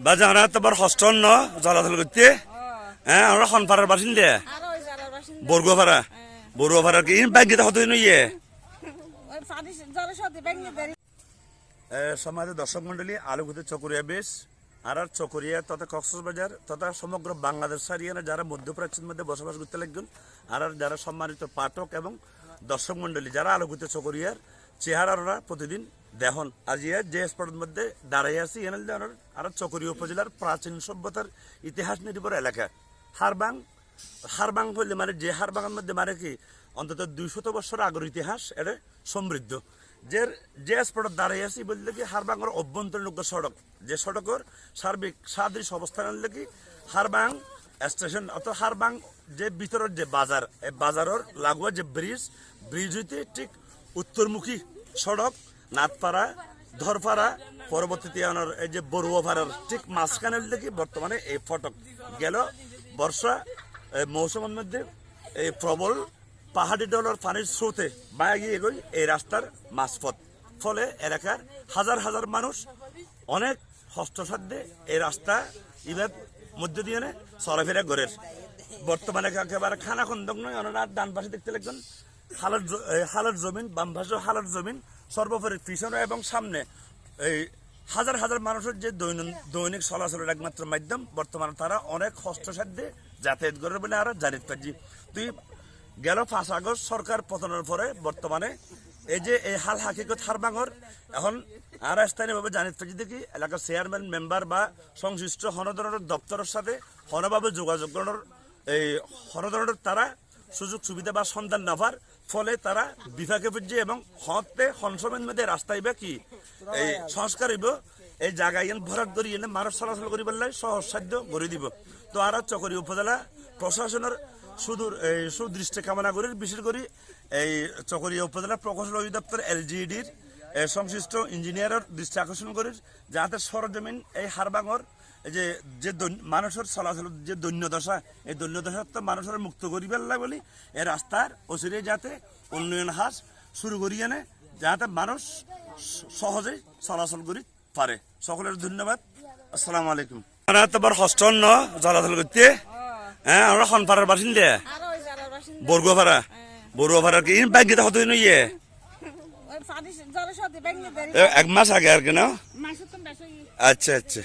বাজে আমরা তোমার হস্টন ন জলাধল করতে হ্যাঁ আমরা খনপাড়ার বাসিন্দা আর ওই যারার বাসিন্দা বরগুয়াপাড়া বরগুয়াপাড়া কি ব্যাগ গীতা হতো ইয়ে? সমাজের দর্শক মন্ডলী আলুগুতে চকরিয়া বেশ আর আর চকরিয়া তথা কক্সবাজার তথা সমগ্র বাংলাদেশ হারিয়ানা যারা মধ্যপ্রাচ্যের মধ্যে বসবাস করতে লাগবেন আর আর যারা সম্মানিত পাঠক এবং দর্শক মন্ডলী যারা আলুগুতে চকরিয়ার চেহারারা প্রতিদিন দেখুন আজ ইয়ে যে স্পটের মধ্যে দাঁড়াই আছি এনে আর চকরিয়া উপজেলার প্রাচীন সভ্যতার ইতিহাস নির্ভর এলাকা। হারবাং হারবাং বললে মানে যে হারবাংয়ের মধ্যে মানে কি? অন্তত দুইশত বছর আগের ইতিহাস, এটা সমৃদ্ধ। যে যে স্পটত দাঁড়াই আছি বললে কি হারবাংয়ের অভ্যন্তরীণ সড়ক। যে সড়কের সার্বিক সাদৃশ অবস্থান আনলে কি? হারবাং স্টেশন অর্থাৎ হারবাং যে ভিতরের যে বাজার এই বাজারের লাগোয়া যে ব্রিজ ব্রিজ হইতে ঠিক উত্তরমুখী সড়ক নাথপাড়া ধরপাড়া পরবর্তীতে আমার এই যে বড়ুয়াপাড়ার ঠিক মাঝখানে দেখি বর্তমানে এই ফটক। গেল বর্ষা, এই মৌসুমের মধ্যে এই প্রবল পাহাড়ি ডলার পানির স্রোতে বায়া গিয়ে এগোই এই রাস্তার মাঝপথ। ফলে এলাকার হাজার হাজার মানুষ অনেক হস্তসাধ্যে এই রাস্তা ইভাবে মধ্যে দিয়ে চলাফেরা গড়ের বর্তমানে একেবারে খানা খন্দক নয় ওনারা ডান পাশে দেখতে লাগবেন। হালার হালার জমিন, বাম পাশে হালার জমিন, সর্বোপরি পিছনে এবং সামনে। এই হাজার হাজার মানুষের যে দৈনন্দিন দৈনিক চলাচলের একমাত্র মাধ্যম, বর্তমানে তারা অনেক হস্তসাধ্যে যাতায়াত করে বলে আর জানিত পারছি তুই গেল পাঁচ আগস্ট সরকার পতনের পরে বর্তমানে এই যে এই হাল হাকিকত হারবাঙর এখন আর স্থানীয়ভাবে জানিত পারছি দেখি, এলাকার চেয়ারম্যান মেম্বার বা সংশ্লিষ্ট হনধরনের দপ্তরের সাথে হনভাবে যোগাযোগ করার এই হনধরনের তারা সুযোগ সুবিধা বা সন্ধান নাভার ফলে তারা বিভাগে বুঝছে এবং হতে হনসমেন মধ্যে রাস্তায় বা কি এই সংস্কার হইব। এই জায়গায় ভরাট ধরি এনে মানুষ চলাচল করি পারলে সহজ সাধ্য করে দিব। তো আর চকরি উপজেলা প্রশাসনের সুদূর সুদৃষ্টি কামনা করি। বিশেষ করে এই চকরিয়া উপজেলা প্রকৌশল অধিদপ্তর এলজিডির সংশ্লিষ্ট ইঞ্জিনিয়ারের দৃষ্টি আকর্ষণ করি যাতে সরজমিন এই হারবাঙর এই যে যে মানুষের চলাচল যে দৈন্যদশা এই দৈন্যদশা তো মানুষের মুক্ত করি পেলা বলি এই রাস্তার অচিরে যাতে উন্নয়ন হাস শুরু করি আনে যাতে মানুষ সহজে চলাচল করি পারে। সকলের ধন্যবাদ। আসসালামু আলাইকুম। আমরা তোমার হস্টন ন চলাচল করতে হ্যাঁ আমরা খনপাড়ার বাসিন্দা। বরগুয়াপাড়া কি? ব্যাগ গীতা হতো ইয়ে? এক মাস আগে আর কি না? আচ্ছা আচ্ছা।